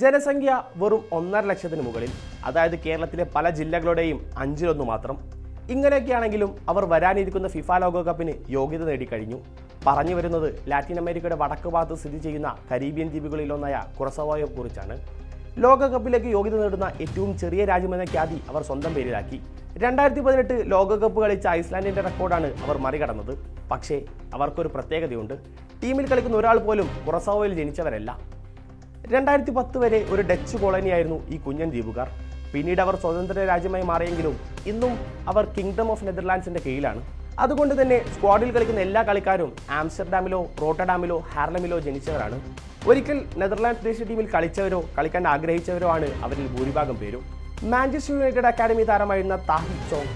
ജനസംഖ്യ വെറും ഒന്നര ലക്ഷത്തിന് മുകളിൽ അതായത് കേരളത്തിലെ പല ജില്ലകളുടെയും അഞ്ചിലൊന്നു മാത്രം. ഇങ്ങനെയൊക്കെയാണെങ്കിലും അവർ വരാനിരിക്കുന്ന ഫിഫ ലോകകപ്പിന് യോഗ്യത നേടിക്കഴിഞ്ഞു. പറഞ്ഞു വരുന്നത് ലാറ്റിൻ അമേരിക്കയുടെ വടക്ക് ഭാഗത്ത് സ്ഥിതി ചെയ്യുന്ന കരീബിയൻ ദ്വീപുകളിലൊന്നായ കുറസവായെ കുറിച്ചാണ്. ലോകകപ്പിലേക്ക് യോഗ്യത നേടുന്ന ഏറ്റവും ചെറിയ രാജ്യമെന്ന ഖ്യാതി അവർ സ്വന്തം പേരിലാക്കി. രണ്ടായിരത്തി പതിനെട്ട് ലോകകപ്പ് കളിച്ച ഐസ്ലാൻഡിന്റെ റെക്കോർഡാണ് അവർ മറികടന്നത്. പക്ഷേ അവർക്കൊരു പ്രത്യേകതയുണ്ട്. ടീമിൽ കളിക്കുന്ന ഒരാൾ പോലും കുറസവോയിൽ ജനിച്ചവരല്ല. രണ്ടായിരത്തി പത്ത് വരെ ഒരു ഡച്ച് കോളനിയായിരുന്നു ഈ കുഞ്ഞൻ ദ്വീപുകാർ. പിന്നീട് അവർ സ്വതന്ത്ര രാജ്യമായി മാറിയെങ്കിലും ഇന്നും അവർ കിങ്ഡം ഓഫ് നെതർലാൻഡ്സിന്റെ കീഴിലാണ്. അതുകൊണ്ട് തന്നെ സ്ക്വാഡിൽ കളിക്കുന്ന എല്ലാ കളിക്കാരും ആംസ്റ്റർഡാമിലോ റോട്ടഡാമിലോ ഹാർലമിലോ ജനിച്ചവരാണ്. ഒരിക്കൽ നെതർലാൻഡ്സ് ദേശീയ ടീമിൽ കളിച്ചവരോ കളിക്കാൻ ആഗ്രഹിച്ചവരോ ആണ് അവരിൽ ഭൂരിഭാഗം പേരും. മാഞ്ചസ്റ്റർ യുണൈറ്റഡ് അക്കാദമി താരമായിരുന്ന താഹിദ് സോങ്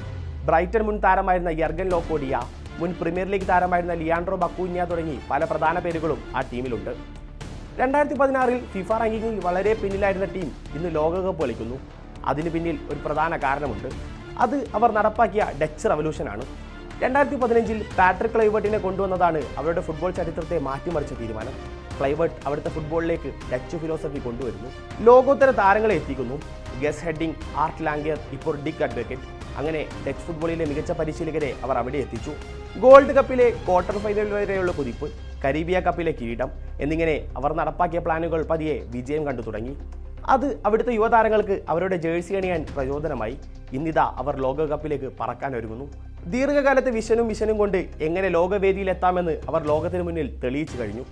ബ്രൈറ്റൺ മുൻ താരമായിരുന്ന യർഗൻ ലോക്കോഡിയ മുൻ പ്രീമിയർ ലീഗ് താരമായിരുന്ന ലിയാൻഡ്രോ ബക്കൂന്യ തുടങ്ങി പല പ്രധാന പേരുകളും ആ ടീമിലുണ്ട് രണ്ടായിരത്തി പതിനാറിൽ ഫിഫ റാങ്കിങ്ങിൽ വളരെ പിന്നിലായിരുന്ന ടീം ഇന്ന് ലോകകപ്പ് കളിക്കുന്നു. അതിന് പിന്നിൽ ഒരു പ്രധാന കാരണമുണ്ട്. അത് അവർ നടപ്പാക്കിയ ഡച്ച് റവല്യൂഷനാണ്. രണ്ടായിരത്തി പതിനഞ്ചിൽ പാട്രിക് ക്ലൈവേർട്ടിനെ കൊണ്ടുവന്നതാണ് അവരുടെ ഫുട്ബോൾ ചരിത്രത്തെ മാറ്റിമറിച്ച തീരുമാനം. ക്ലൈവേർട്ട് അവിടുത്തെ ഫുട്ബോളിലേക്ക് ഡച്ച് ഫിലോസഫി കൊണ്ടുവരുന്നു. ലോകോത്തര താരങ്ങളെ എത്തിക്കുന്നു. ഗസ് ഹെഡിംഗ് ആർട്ട് ലാംഗിയർ ഇപ്പോൾ ഡിക് അഡ്വക്കേറ്റ്. അങ്ങനെ ഡച്ച് ഫുട്ബോളിലെ മികച്ച പരിശീലകരെ അവർ അവിടെ എത്തിച്ചു. ഗോൾഡ് കപ്പിലെ ക്വാർട്ടർ ഫൈനൽ വരെയുള്ള കുതിപ്പ്. കരീബിയ കപ്പിലെ കിരീടം എന്നിങ്ങനെ അവർ നടപ്പാക്കിയ പ്ലാനുകൾ പതിയെ വിജയം കണ്ടു തുടങ്ങി. അത് അവിടുത്തെ യുവതാരങ്ങൾക്ക് അവരുടെ ജേഴ്സി അണിയാൻ പ്രചോദനമായി. ഇന്നിതാ അവർ ലോകകപ്പിലേക്ക് പറക്കാൻ ഒരുങ്ങുന്നു. ദീർഘകാലത്തെ വിഷനും മിഷനും കൊണ്ട് എങ്ങനെ ലോകവേദിയിലെത്താമെന്ന് അവർ ലോകത്തിന് മുന്നിൽ തെളിയിച്ചു കഴിഞ്ഞു.